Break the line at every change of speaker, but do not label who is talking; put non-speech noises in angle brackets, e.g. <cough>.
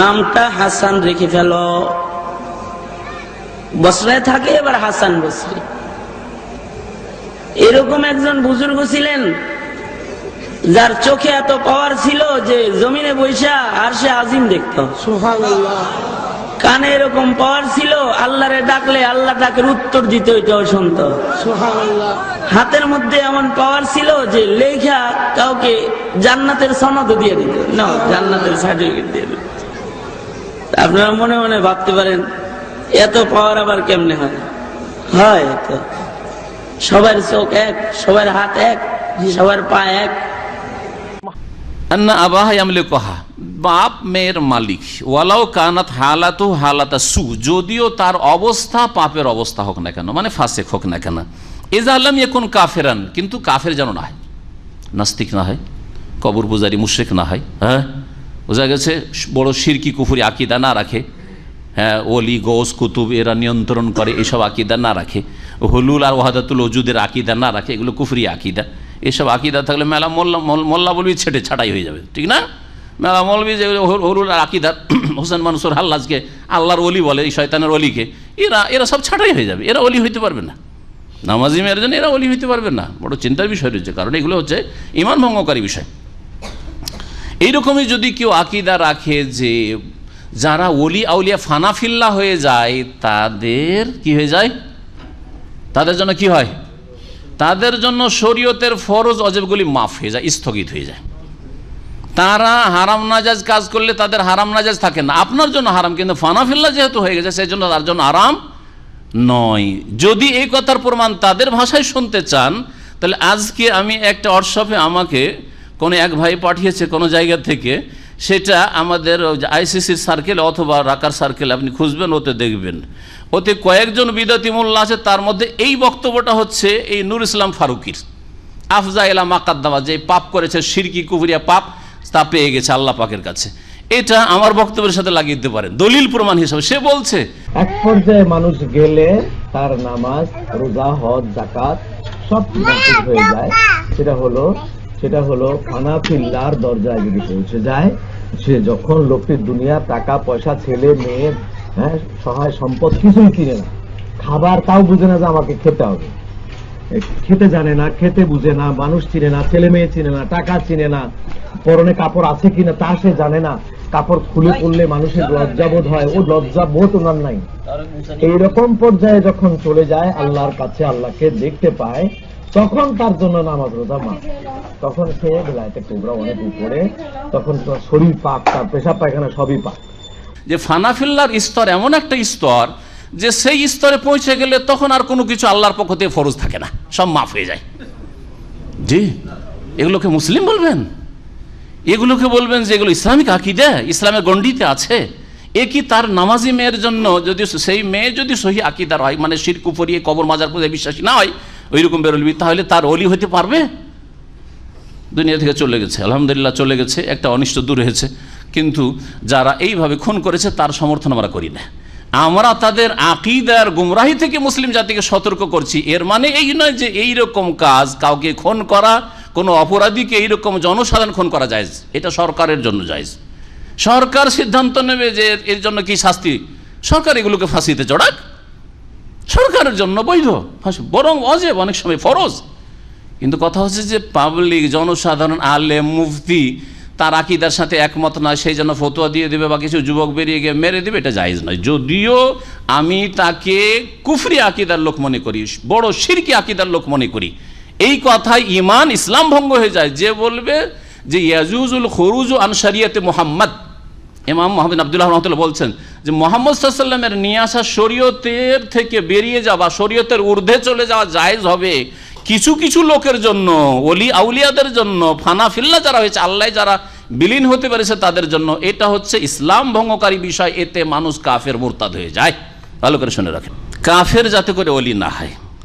নামটা হাসান রেখে ফেল। বসরায় থাকে এবার হাসান বসরি। এরকম একজন বুজুর্গ ছিলেন যার চোখে এত পাওয়ার ছিল যে জমিনে বৈশা আর সে আজিম দেখত। কানে এরকম পাওয়ার ছিল আল্লাহরে ডাকলে আল্লাহ ডাকের উত্তর দিতে ওইটাও শুনত। হাতের মধ্যে এমন পাওয়ার ছিল যে লেখা কাউকে জান্নাতের সনদ দিয়ে দিত। না জান্নাতের সার্টিফিকেট দিয়ে দিত। আপনারা মনে মনে ভাবতে পারেন, এত পাওয়ার আবার কেমনে হয় হয় তো। সবার চোখ এক, সবার হাত এক, সবার পা এক।
বাপ মেয়ের মালিক। ওয়ালাও কানাত হালাতু হালাতা সু, যদিও তার অবস্থা পাপের অবস্থা হোক না কেন মানে ফাসেক হোক না কেন। এজা আল্লাম এখন কাফেরান, কিন্তু কাফের যেন না হয়। নাস্তিক না হয় কবর পূজারি মুশ্রিক না হয় হ্যাঁ? বোঝা গেছে বড় সিরকি কুফুরি আকিদা না রাখে। হ্যাঁ ওলি, গোস, কুতুব, এরা নিয়ন্ত্রণ করে, এসব আকিদা না রাখে। হলুল আর ওয়াহাদাতুল ওজুদের আকিদা না রাখে, এগুলো কুফরি আকিদা। এসব আকিদা থাকলে মেলা মোল্লা, মোল- মোল্লা বলবি ছেটে ছাটাই হয়ে যাবে, ঠিক না? মেলা মৌলবি যে হলুল আর আকিদা <coughs> হোসেন মানুষের হাল্লাজকে আল্লাহর অলি বলে, এই শয়তানের অলিকে এরা এরা সব ছাটাই হয়ে যাবে, এরা অলি হইতে পারবে না। নামাজি মেয়ের জন্য এরা অলি হইতে পারবে না। বড় চিন্তার বিষয় রয়েছে, কারণ এগুলো হচ্ছে ইমান ভঙ্গকারী বিষয়। এইরকমই যদি কেউ আকিদা রাখে যে যারা ওলি আউলিয়া ফানাফিল্লা হয়ে যায়, তাদের কি হয়ে যায়? তাদের জন্য কি হয়? তাদের জন্য শরীয়তের ফরজ অজেবগুলি মাফ হয়ে যায়, স্থগিত হয়ে যায়। তারা হারাম নাজাজ কাজ করলে তাদের হারাম নাজাজ থাকে না। আপনার জন্য হারাম, কিন্তু ফানাফিল্লা যেহেতু হয়ে গেছে সেই জন্য তার জন্য আরাম নয়। যদি এই কথার প্রমাণ তাদের ভাষায় শুনতে চান, তাহলে আজকে আমি একটা হোয়াটসঅ্যাপে আমাকে কোনো এক ভাই পাঠিয়েছে কোনো জায়গা থেকে, সেটা আমাদের আইসিসির সার্কেল অথবা রাকার সার্কেল আপনি খুঁজবেন, ওতে দেখবেন। ওতে কয়েকজন বিদাতি মোল্লা আছে, তার মধ্যে এই বক্তব্যটা হচ্ছে এই নুর ইসলাম ফারুকির। আফজা এলা মাকাদ্দামা যে পাপ করেছে, সিরকি কুবরিয়া পাপ, তা পেয়ে গেছে আল্লাহ পাকের কাছে। এটা আমার বক্তব্যের সাথে লাগিয়ে দিতে পারেন। দলিল প্রমাণ হিসাবে, সে বলছে,
এক পর্যায়ে মানুষ গেলে তার নামাজ, রোজা, হজ জাকাত সব হয়ে যায়। সেটা হলো সেটা হলো ফানাফিল্লার দরজায় যদি পৌঁছে যায়, সে যখন লোকটির দুনিয়া, টাকা, পয়সা, ছেলে, মেয়ে হ্যাঁ সহায় সম্পদ কিছুই কিনে না। খাবার তাও বুঝে না যে আমাকে খেতে হবে। খেতে জানে না, খেতে বুঝে না, মানুষ চিনে না, ছেলে মেয়ে চিনে না, টাকা চিনে না, পরনে কাপড় আছে কিনা তা সে জানে না। কাপড় খুলে পড়লে মানুষের লজ্জাবোধ হয়, ও লজ্জাবোধ ওনার নাই। এইরকম পর্যায়ে যখন চলে যায়, আল্লাহর কাছে আল্লাহকে দেখতে পায়, তখন তার জন্য নামাজ রোজা মা তখন সে বেলায়তে কোবরা অনেক উপরে, তখন তার শরীর পাক, তার পেশা পায়খানা সবই পাক।
যে ফানাফিল্লার স্তর এমন একটা স্তর যে সেই স্তরে পৌঁছে গেলে তখন আর কোনো কিছু আল্লাহর পক্ষ থেকে ফরজ থাকে না, সব মাফ হয়ে যায়। জি, এগুলোকে মুসলিম বলবেন? এগুলোকে বলবেন যে এগুলো ইসলামিক আকিদা, ইসলামের গণ্ডিতে আছে। এ কি তার নামাজি মেয়ের জন্য যদি সেই মেয়ে যদি সহি আকিদার হয় মানে শির কুফরিয়ে কবর, মাজার পূজায় বিশ্বাসী না হয়, ওইরকম বেরোলবি তাহলে তার অলি হতে পারবে? দুনিয়া থেকে চলে গেছে, আলহামদুলিল্লাহ চলে গেছে, একটা অনিষ্ট দূর হয়েছে। কিন্তু যারা এইভাবে খুন করেছে, তার সমর্থন আমরা করি না। আমরা তাদের আকিদার গুমরাহি থেকে মুসলিম জাতিকে সতর্ক করছি। এর মানে এই নয় যে এই রকম কাজ, কাউকে খুন করা, কোনো অপরাধীকে এইরকম জনসাধারণ খুন করা যায় এটা সরকারের জন্য যায় সরকার সিদ্ধান্ত নেবে যে এর জন্য কি শাস্তি। সরকার এগুলোকে ফাঁসিতে চড়াক। সরকারের জন্য বৈধ। বরং অজেব, অনেক সময় ফরজ। কিন্তু কথা হচ্ছে যে পাবলিক, জনসাধারণ, আলে, মুফতি, তার আকিদার সাথে একমত নয়, সেই জন্য ফতোয়া দিয়ে দেবে বা কিছু যুবক বেরিয়ে গিয়ে মেরে দেবে, এটা জায়েজ নয়। যদিও আমি তাকে কুফরি আকিদার লোক মনে করি, বড় সিরকি আকিদার লোক মনে করি। এই কথায় ইমান ইসলাম ভঙ্গ হয়ে যায়। যে বলবে যে, ইয়াজুজুল খরুজ আনসারিয়াতে মোহাম্মদ। ইমাম মোহাম্মদ আবদুল্লাহ রহমতুল্লাহ বলছেন যে, মোহাম্মদ সাল্লামের নিয়ে আসা শরীয়তের থেকে বেরিয়ে যাওয়া, শরীয়তের ঊর্ধ্বে চলে যাওয়া জায়েজ হবে। কিছু কিছু লোকের জন্য অলি আউলিয়াদের জন্য ফানাফিল্লা যারা হয়েছে, আল্লাহ যারা বিলীন হতে পেরেছে তাদের জন্য, এটা হচ্ছে ইসলাম ভঙ্গকারী বিষয়, এতে মানুষ কাফের মোরতাদ হয়ে যায়। ভালো করে শুনে রাখেন। কাফের যাতে করে অলি না হয়।